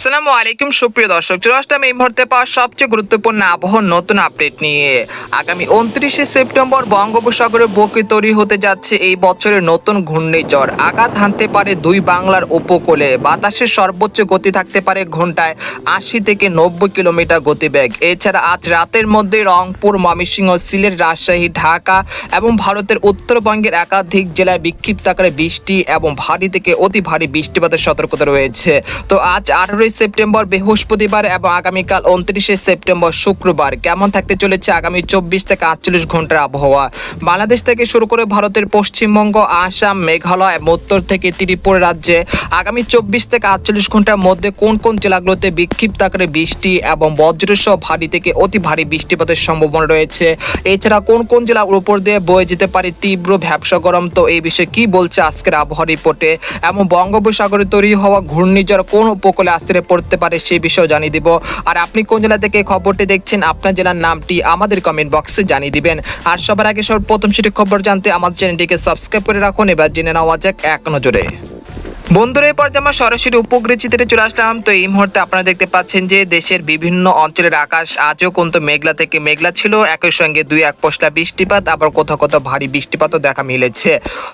আসসালামু আলাইকুম, সুপ্রিয় দর্শক, চলে আসলাম এই মুহূর্তে পাওয়া সবচেয়ে গুরুত্বপূর্ণ আবহাওয়ার নতুন আপডেট নিয়ে। আগামী উনত্রিশে সেপ্টেম্বর বঙ্গোপসাগরে বকে তৈরি হতে যাচ্ছে এই বছরের নতুন ঘূর্ণিঝড়। আঘাত হানতে পারে দুই বাংলার উপকূলে। বাতাসের সর্বোচ্চ গতি থাকতে পারে ঘন্টায় আশি থেকে নব্বই কিলোমিটার গতিবেগ। এছাড়া আজ রাতের মধ্যে রংপুর, ময়মনসিংহ, সিলেট, রাজশাহী, ঢাকা এবং ভারতের উত্তরবঙ্গের একাধিক জেলায় বিক্ষিপ্ত আকারে বৃষ্টি এবং ভারী থেকে অতি ভারী বৃষ্টিপাতের সতর্কতা রয়েছে। তো আজ আঠারোই সেপ্টেম্বর বৃহস্পতিবার এবং আগামীকাল উনত্রিশে সেপ্টেম্বর শুক্রবার। কেমন থাকতে চলেছে আগামী চব্বিশ থেকে আটচল্লিশ ঘণ্টার আবহাওয়া? বাংলাদেশ থেকে শুরু করে ভারতের পশ্চিমবঙ্গ, আসাম, মেঘালয়, এবং উত্তর থেকে ত্রিপুরা রাজ্যে আগামী চব্বিশ থেকে আটচল্লিশ ঘণ্টার মধ্যে কোন কোন জেলাগুলোতে বিক্ষিপ্ত আকারে বৃষ্টি এবং বজ্রসহ ভারী থেকে অতি ভারী বৃষ্টিপাতের সম্ভাবনা রয়েছে? এছাড়া কোন কোন জেলার উপর দিয়ে বয়ে যেতে পারে তীব্র ভ্যাবসা গরম? তো এই বিষয়ে কি বলছে আজকের আবহাওয়া রিপোর্টে? এবং বঙ্গোপসাগরে তৈরি হওয়া ঘূর্ণিঝড় কোন উপকূলে আস্তে পড়তে পারে সেই বিষয়ে জানিয়ে দিব। আর আপনি কোন জেলা থেকে খবরটি দেখছেন, আপনার জেলার নামটি আমাদের কমেন্ট বক্সে জানিয়ে দিবেন। আর সবার আগে সব প্রথম সেটি খবর জানতে আমাদের চ্যানেলটিকে সাবস্ক্রাইব করে রাখুন। এবার জেনে নেওয়া যাক এক নজরে। বন্ধুরা এই পর্যায়ে আমরা সরাসরি উপগ্রহ চিত্রে চলে আসলাম, তো এই মুহূর্তে আপনারা দেখতে পাচ্ছেন যে দেশের বিভিন্ন অঞ্চলের আকাশ আজও কিন্তু মেঘলা থেকে মেঘলা ছিল। একই সঙ্গে দুই এক পশলা বৃষ্টিপাত, আবার কোথাও কোথাও ভারী বৃষ্টিপাতও দেখা মিলেছে।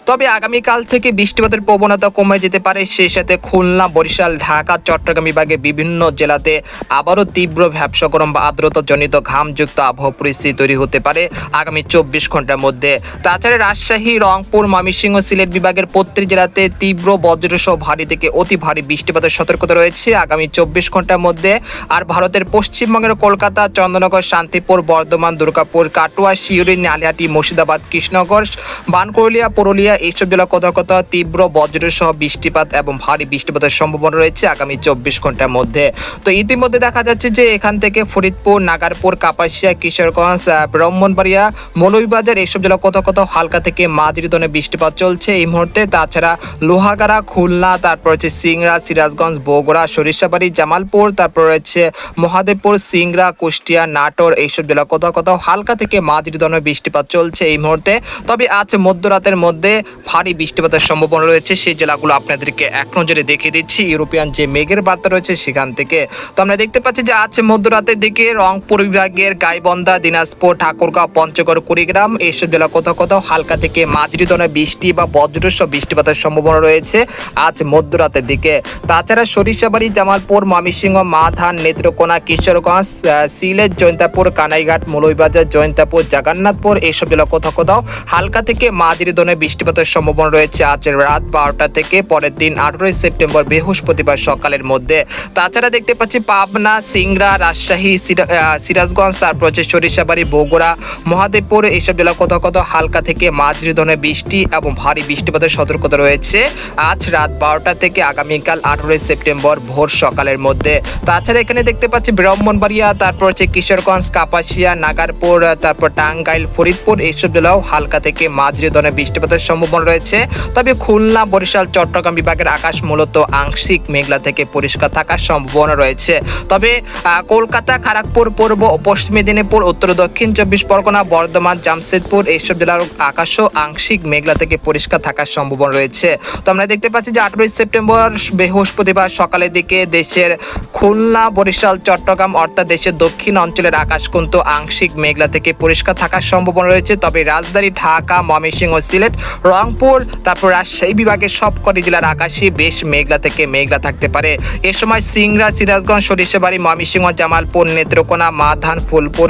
তবে আগামীকাল থেকে বৃষ্টিপাতের প্রবণতা কমে যেতে পারে, সেই সাথে খুলনা, বরিশাল, ঢাকা, চট্টগ্রাম বিভাগে বিভিন্ন জেলাতে আবারও তীব্র ভ্যাবসা গরম বা আর্দ্রতাজনিত ঘামযুক্ত আবহাওয়া পরিস্থিতি তৈরি হতে পারে আগামী চব্বিশ ঘণ্টার মধ্যে। তাছাড়া রাজশাহী, রংপুর, ময়মনসিংহ, সিলেট বিভাগের প্রত্যেক জেলাতে তীব্র বজ্রসহ ভারী থেকে অতি ভারী বৃষ্টিপাতের সতর্কতা রয়েছে। আগামী চব্বিশ ঘণ্টার মধ্যে আর ভারতের পশ্চিমবঙ্গের কলকাতা, চন্দ্রনগর, শান্তিপুর, বর্ধমান, দুর্গাপুর, কাটোয়া শিউরি নালিয়াটি, মুর্শিদাবাদ, কৃষ্ণনগর বানকুরলিয়া পুরুলিয়া এইসব জেলা কোথাও তীব্র বজ্রসহ বৃষ্টিপাত এবং ভারী বৃষ্টিপাতের সম্ভাবনা রয়েছে আগামী চব্বিশ ঘণ্টার মধ্যে। তো ইতিমধ্যে দেখা যাচ্ছে যে এখান থেকে ফরিদপুর, নাগারপুর, কাপাসিয়া, কিশোরগঞ্জ ব্রাহ্মণবাড়িয়া, মৌলভীবাজার এইসব জেলা কোথাও কোথাও হালকা থেকে মাঝারি ধরনের বৃষ্টিপাত চলছে এই মুহূর্তে। তাছাড়া লোহাগাড়া, খুলনা তারপর হচ্ছে সিংড়া, সিরাজগঞ্জ, বগুড়া, সরিষাবাড়ি, জামালপুর, তারপর রয়েছে মহাদেবপুর, সিংড়া, কুষ্টিয়া, নাটোর, এইসব জেলা কোথাও কোথাও হালকা থেকে মাঝারি ধরনের বৃষ্টিপাত চলছে এই মুহূর্তে। তবে আজ মধ্যরাতের মধ্যে ভারী বৃষ্টিপাতের সম্ভাবনা রয়েছে, সেই জেলাগুলো আপনাদেরকে এক নজরে দেখিয়ে দিচ্ছি। ইউরোপিয়ান যে মেঘের বার্তা রয়েছে সেখান থেকে। তো আমরা দেখতে পাচ্ছি যে আজ মধ্যরাতের দিকে রংপুর বিভাগের গাইবন্ধা, দিনাজপুর, ঠাকুরগাঁও, পঞ্চগড়, কুড়িগ্রাম এইসব জেলা কোথাও কোথাও হালকা থেকে মাঝারি ধরনের বৃষ্টি বা বজ্রসহ বৃষ্টিপাতের সম্ভাবনা রয়েছে। আজ মধ্যরাতের দিকে। তাছাড়া সরিষাবাড়ি, জামালপুর, ময়মনসিংহ মাথান নেত্রকোনা, কিশোরগঞ্জ সিলেট জৈন্তাপুর কানাইঘাট, মৌলভীবাজার জৈন্তাপুর জগন্নাথপুর এইসব জেলা কোথাও কোথাও হালকা থেকে মাঝারি ধরনের বৃষ্টিপাতের সম্ভাবনা রয়েছে আজ রাত বারোটা থেকে পরের দিন আঠারোই সেপ্টেম্বর বৃহস্পতিবার সকালের মধ্যে। তাছাড়া দেখতে পাচ্ছি পাবনা, সিংড়া, রাজশাহী সিরাজগঞ্জ, তারপর হচ্ছে সরিষাবাড়ি, বগুড়া, মহাদেবপুর এইসব জেলা কোথাও কোথাও হালকা থেকে মাঝারি ধরনের বৃষ্টি এবং ভারী বৃষ্টিপাতের সতর্কতা রয়েছে আজ রাত বারোটা থেকে আগামীকাল আঠারোই সেপ্টেম্বর ভোর সকালের মধ্যে। তাছাড়া এখানে দেখতে পাচ্ছি ব্রাহ্মণবাড়িয়া, তারপর হচ্ছে কিশোরগঞ্জ, কাপাসিয়া, নাগারপুর, তারপর টাঙ্গাইল, ফরিদপুর, এইসব জেলাও হালকা থেকে মাঝারি ধরনের বৃষ্টিপাতের সম্ভাবনা রয়েছে। তবে খুলনা, বরিশাল, চট্টগ্রাম বিভাগের আকাশ মূলত আংশিক মেঘলা থেকে পরিষ্কার থাকার সম্ভাবনা রয়েছে। তবে কলকাতা খড়গপুর পূর্ব পশ্চিম মেদিনীপুর, উত্তর দক্ষিণ চব্বিশ পরগনা, বর্ধমান, জামশেদপুর, এইসব জেলার আকাশও আংশিক মেঘলা থেকে পরিষ্কার থাকার সম্ভাবনা রয়েছে। তো আমরা দেখতে পাচ্ছি যে আঠারোই সেপ্টেম্বর বৃহস্পতিবার সকালের দিকে দেশের খুলনা, বরিশাল, চট্টগ্রাম অর্থাৎ দেশের দক্ষিণ অঞ্চলের আকাশ কিন্তু আংশিক মেঘলা থেকে পরিষ্কার থাকার সম্ভাবনা রয়েছে। তবে রাজধানী ঢাকা, ময়মনসিংহ সিলেট, রংপুর, তারপর রাজশাহী বিভাগের সবকটি জেলার আকাশই বেশ মেঘলা থেকে মেঘলা থাকতে পারে। এ সময় সিংড়া, সিরাজগঞ্জ, সরিষাবাড়ি, ময়মনসিংহ, জামালপুর, নেত্রকোনা, মাধান, ফুলপুর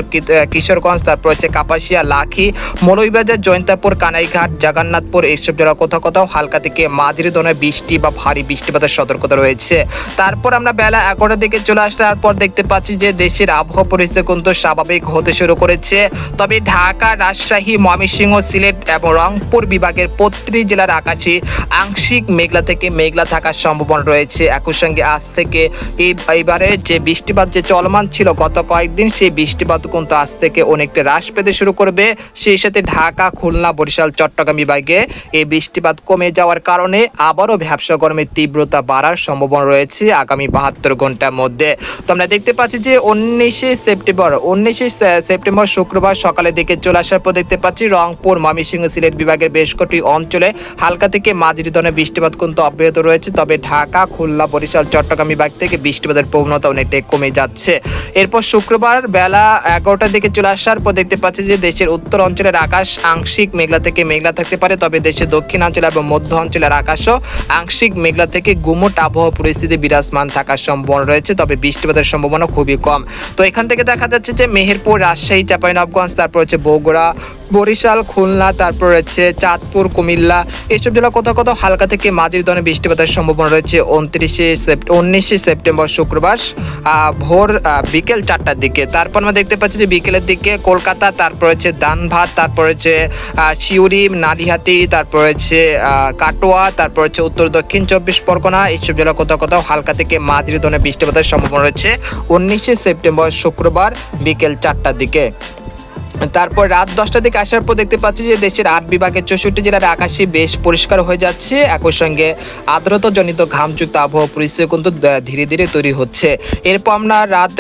কিশোরগঞ্জ, তারপর হচ্ছে কাপাসিয়া, লাখি, মৌলভীবাজার, জয়ন্তাপুর, কানাইঘাট, জগন্নাথপুর এইসব জেলা কোথাও কোথাও হালকা থেকে মাঝারি ধরনের বৃষ্টি বা ভারী বৃষ্টিপাতের সতর্কতা রয়েছে। তারপর আমরা বেলা এগারোটার দিকে চলে আসার পর দেখতে পাচ্ছি যে দেশের আবহাওয়া পরিস্থিতি কিন্তু স্বাভাবিক হতে শুরু করেছে। তবে ঢাকা, রাজশাহী, ময়মনসিংহ, সিলেট এবং রংপুর বিভাগের প্রতিটি জেলার আকাশে আংশিক মেঘলা থেকে মেঘলা থাকার সম্ভাবনা রয়েছে। একই সঙ্গে আজ থেকে এই এবারে যে বৃষ্টিপাত, যে চলমান ছিল গত কয়েকদিন, সেই বৃষ্টিপাত কিন্তু আজ থেকে অনেকটা হ্রাস পেতে শুরু করবে। সেই সাথে ঢাকা, খুলনা, বরিশাল, চট্টগ্রাম বিভাগে এই বৃষ্টিপাত কমে যাওয়ার কারণে আবারও ভ্যাবসা গরমের তীব্রতা বাড়ার সম্ভাবনা রয়েছে আগামী বাহাত্তর ঘণ্টার মধ্যে। তো আমরা দেখতে পাচ্ছি যে উনিশে সেপ্টেম্বর উনিশে সেপ্টেম্বর শুক্রবার সকালের দিকে চলে আসার পর দেখতে পাচ্ছি রংপুর ময়মনসিংহ সিলেট বিভাগের বেশ কটি অঞ্চলে হালকা থেকে মাঝারি ধরনের বৃষ্টিপাত কিন্তু অব্যাহত রয়েছে। তবে ঢাকা, খুলনা, বরিশাল, চট্টগ্রাম বিভাগ থেকে বৃষ্টিপাতের প্রবণতা অনেকটাই কমে যাচ্ছে। এরপর শুক্রবার বেলা এগারোটার দিকে চলে আসার পর দেখতে পাচ্ছি যে দেশের উত্তর অঞ্চলের আকাশ আংশিক মেঘলা থেকে মেঘলা থাকতে পারে। তবে দেশের দক্ষিণ অঞ্চল এবং মধ্য অঞ্চলের আকাশও আংশিক মেঘলা থেকে গুমট আবহাওয়া পরিস্থিতি বিরাজমান থাকার সম্ভাবনা রয়েছে, তবে বৃষ্টিপাতের সম্ভাবনা খুবই কম। তো এখান থেকে দেখা যাচ্ছে যে মেহেরপুর, রাজশাহী চাপাইনবগঞ্জ তারপর হচ্ছে বগুড়া বরিশাল খুলনা তারপর রয়েছে চাঁদপুর কুমিল্লা। এসব জেলা কোথাও কোথাও হালকা থেকে মাঝারি ধরনের বৃষ্টিপাতের সম্ভাবনা রয়েছে উনত্রিশে উনিশে সেপ্টেম্বর শুক্রবার ভোর বিকেল চারটার দিকে। তারপর আমরা দেখতে পাচ্ছি যে বিকেলের দিকে কলকাতা তারপর হচ্ছে দানভাত তারপর আহ, সিউড়ি নালিহাতি তারপর হচ্ছে কাটোয়া তারপর হচ্ছে উত্তর দক্ষিণ চব্বিশ পরগনা। এইসব জেলা কোথাও কোথাও হালকা থেকে মাঝারি ধরনের বৃষ্টিপাতের সম্ভাবনা রয়েছে উনিশে সেপ্টেম্বর শুক্রবার বিকেল চারটার দিকে। তারপর রাত দশটা দিকে আসার পর দেখতে পাচ্ছি যে দেশের আট বিভাগের চৌষট্টি জেলার আকাশে বেশ পরিষ্কার হয়ে যাচ্ছে। একই সঙ্গে আর্দ্রতাজনিত ঘামযুক্ত আবহাওয়া পরিস্থিতি কিন্তু ধীরে ধীরে তৈরি হচ্ছে। এরপর আমরা রাত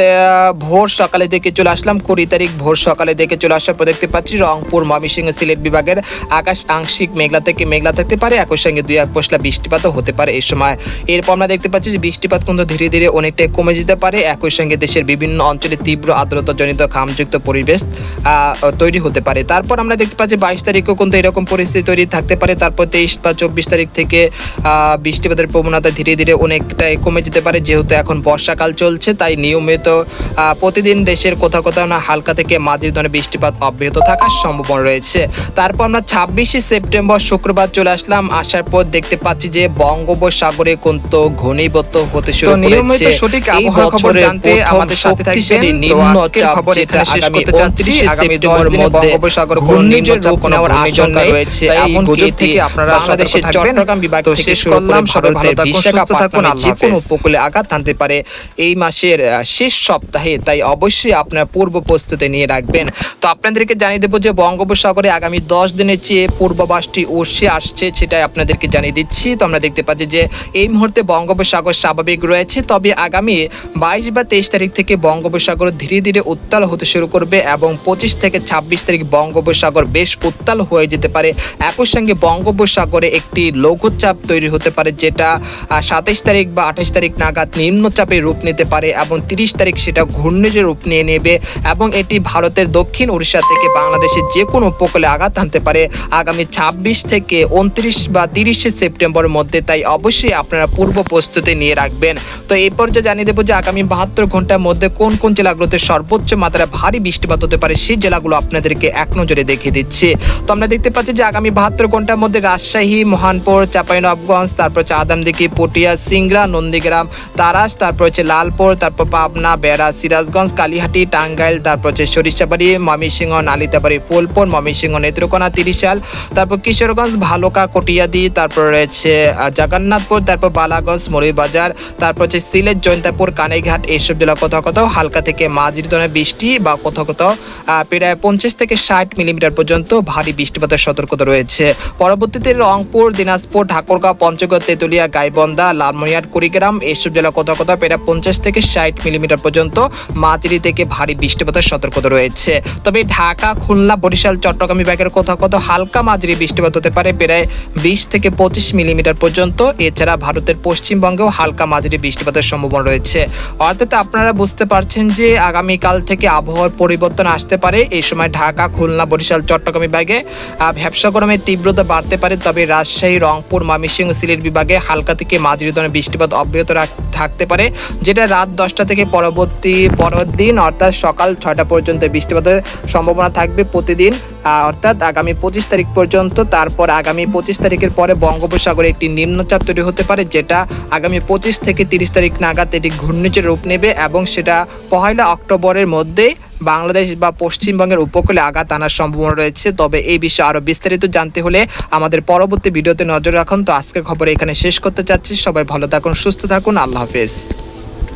ভোর সকালে দিকে চলে আসলাম। কুড়ি তারিখ ভোর সকালে দিকে চলে আসার পর দেখতে পাচ্ছি রংপুর, ময়মনসিংহ সিলেট বিভাগের আকাশ আংশিক মেঘলা থেকে মেঘলা থাকতে পারে। একই সঙ্গে দুই এক পশলা বৃষ্টিপাতও হতে পারে এই সময়। এরপর আমরা দেখতে পাচ্ছি যে বৃষ্টিপাত কিন্তু ধীরে ধীরে অনেকটাই কমে যেতে পারে। একই সঙ্গে দেশের বিভিন্ন অঞ্চলে তীব্র আর্দ্রতাজনিত ঘামযুক্ত পরিবেশ তৈরি হতে পারে। তারপর আমরা দেখতে পাচ্ছি বাইশ তারিখও কিন্তু এরকম পরিস্থিতি তৈরি থাকতে পারে। তারপর তেইশ বা চব্বিশ তারিখ থেকে বৃষ্টিপাতের প্রবণতা ধীরে ধীরে অনেকটাই কমে যেতে পারে যেহেতু এখন বর্ষাকাল চলছে তাই নিয়মিত প্রতিদিন দেশের কোথাও কোথাও না হালকা থেকে মাঝারি ধরনের বৃষ্টিপাত অব্যাহত থাকার সম্ভাবনা রয়েছে। তারপর আমরা ছাব্বিশে সেপ্টেম্বর শুক্রবার চলে আসলাম। আসার পর দেখতে পাচ্ছি যে বঙ্গোপসাগরে কিন্তু ঘনীভূত হতে শুরু নিয়মিত করেছে। সঠিক এই আবহাওয়ার খবর জানতে আমাদের সাথে থাকবেন। তো নিম্নচাপ যেটা আগামী করতে যাচ্ছি। 29 আগামী সেপ্টেম্বরের মধ্যে বঙ্গোপসাগরে ঘূর্ণিঝড় রূপ নেওয়ার আশঙ্কা রয়েছে। এমনকি থেকে আপনারা বাংলাদেশের চট্টগ্রাম বিভাগ থেকে শেষ শুরু করে ভারতের বিশাখাপত্তনমে যে কোনো উপকূলে আঘাত হানতে পারে এই মাসের শেষ সপ্তাহে। তাই অবশ্যই আপনার পূর্ব প্রস্তুতি নিয়ে রাখবেন। তো আপনাদেরকে জানিয়ে দেবো যে বঙ্গোপসাগরে আগামী দশ দিনের চেয়ে পূর্বাভাসটি উর্ষে আসছে সেটাই আপনাদেরকে জানিয়ে দিচ্ছি। তো আমরা দেখতে পাচ্ছি যে এই মুহূর্তে বঙ্গোপসাগর স্বাভাবিক রয়েছে। তবে আগামী বাইশ বা তেইশ তারিখ থেকে বঙ্গোপসাগর ধীরে ধীরে উত্তাল হতে শুরু করবে এবং পঁচিশ থেকে ছাব্বিশ তারিখ বঙ্গোপসাগর বেশ উত্তাল হয়ে যেতে পারে। একই সঙ্গে বঙ্গোপসাগরে একটি লঘুচাপ তৈরি হতে পারে, যেটা সাতাইশ তারিখ বা আঠাশ তারিখ নাগাদ নিম্নচাপে রূপ নিতে পারে এবং তিরিশ তারিখ সেটা ঘূর্ণিঝড় রূপ নিয়ে নেবে এবং এটি ভারতের দক্ষিণ উড়িষ্যা থেকে বাংলাদেশের যে কোনো উপকূলে আঘাত আনতে পারে। আগামী ছাব্বিশ থেকে উনত্রিশ বা তিরিশে সেপ্টেম্বরের মধ্যে তাই অবশ্যই আপনারা পূর্ব প্রস্তুতি নিয়ে রাখবেন। তো এই পর্যায়ে জানিয়ে দেবো যে আগামী বাহাত্তর ঘণ্টার মধ্যে কোন কোন জেলাগুলোতে সর্বোচ্চ মাত্রায় ভারী বৃষ্টিপাত হতে পারে, সেই জেলাগুলো আপনাদেরকে এক নজরে দেখিয়ে দিচ্ছি। তো আমরা দেখতে পাচ্ছি যে আগামী বাহাত্তর ঘণ্টার মধ্যে রাজশাহী মহানপুর চাঁপাইনবাবগঞ্জ তারপর হচ্ছে আদামদিঘি পটিয়া সিংড়া নন্দীগ্রাম তারাস তারপর হচ্ছে লালপুর তারপর পাবনা বেড়া সিরাজগঞ্জ কালীহাটি টাঙ্গাইল তারপর হচ্ছে সরিষাবাড়ি ময়মনসিংহ নালিতাবাড়ি ফুলপুর ময়মনসিংহ নেত্রকোনা তিরিশাল তারপর কিশোরগঞ্জ ভালুকা কটিয়াদি তারপর রয়েছে জগন্নাথপুর তারপর বালাগঞ্জ মরিবাজার তারপর হচ্ছে সিলেট জয়ন্তাপুর কানাইঘাট এইসব জেলা কোথাও কোথাও হালকা থেকে মাঝির ধরনের বৃষ্টি বা কোথাও কোথাও আহ, পঞ্চাশ থেকে ষাট মিলিমিটার পর্যন্ত ভারী বৃষ্টিপাতের সতর্কতা রয়েছে। পরবর্তীতে রংপুর, দিনাজপুর ঠাকুরগাঁও পঞ্চগড়, তেতুলিয়া, গাইবন্ধা, লালমনিরহাট, কুড়িগ্রাম এইসব জেলা কোথাও কোথাও প্রায় পঞ্চাশ থেকে ষাট মিলিমিটার পর্যন্ত মাঝারি থেকে ভারী বৃষ্টিপাতের সতর্কতা রয়েছে। তবে ঢাকা, খুলনা, বরিশাল, চট্টগ্রাম বিভাগের কোথাও কোথাও হালকা মাঝারি বৃষ্টিপাত হতে পারে, প্রায় বিশ থেকে পঁচিশ মিলিমিটার পর্যন্ত। এছাড়া ভারতের পশ্চিমবঙ্গেও হালকা মাঝারি বৃষ্টিপাতের সম্ভাবনা রয়েছে। অর্থাৎ আপনারা বুঝতে পারছেন যে আগামীকাল থেকে আবহাওয়ার পরিবর্তন আসতে পারে এই সময় ঢাকা, খুলনা, বরিশাল, চট্টগ্রাম বিভাগে ভ্যাবসা গরমের তীব্রতা বাড়তে পারে। তবে রাজশাহী, রংপুর, ময়মনসিংহ, সিলেট বিভাগে হালকা থেকে মাঝারি ধরনের বৃষ্টিপাত অব্যাহত থাকতে পারে, যেটা রাত দশটা থেকে পরবর্তী পরের দিন, অর্থাৎ সকাল ছয়টা পর্যন্ত বৃষ্টিপাতের সম্ভাবনা থাকবে প্রতিদিন। অর্থাৎ আগামী পঁচিশ তারিখ পর্যন্ত, তারপর আগামী পঁচিশ তারিখের পরে বঙ্গোপসাগরে একটি নিম্নচাপ তৈরি হতে পারে, যেটা আগামী পঁচিশ থেকে তিরিশ তারিখ নাগাদ এটি ঘূর্ণিঝড় রূপ নেবে এবং সেটা পহেলা অক্টোবরের মধ্যে বাংলাদেশ বা পশ্চিমবঙ্গের উপকূলে আঘাত আনার সম্ভাবনা রয়েছে। তবে এই বিষয়ে আরও বিস্তারিত জানতে হলে আমাদের পরবর্তী ভিডিওতে নজর রাখুন। তো আজকের খবর এখানে শেষ করতে চাচ্ছি। সবাই ভালো থাকুন, সুস্থ থাকুন। আল্লাহ হাফেজ।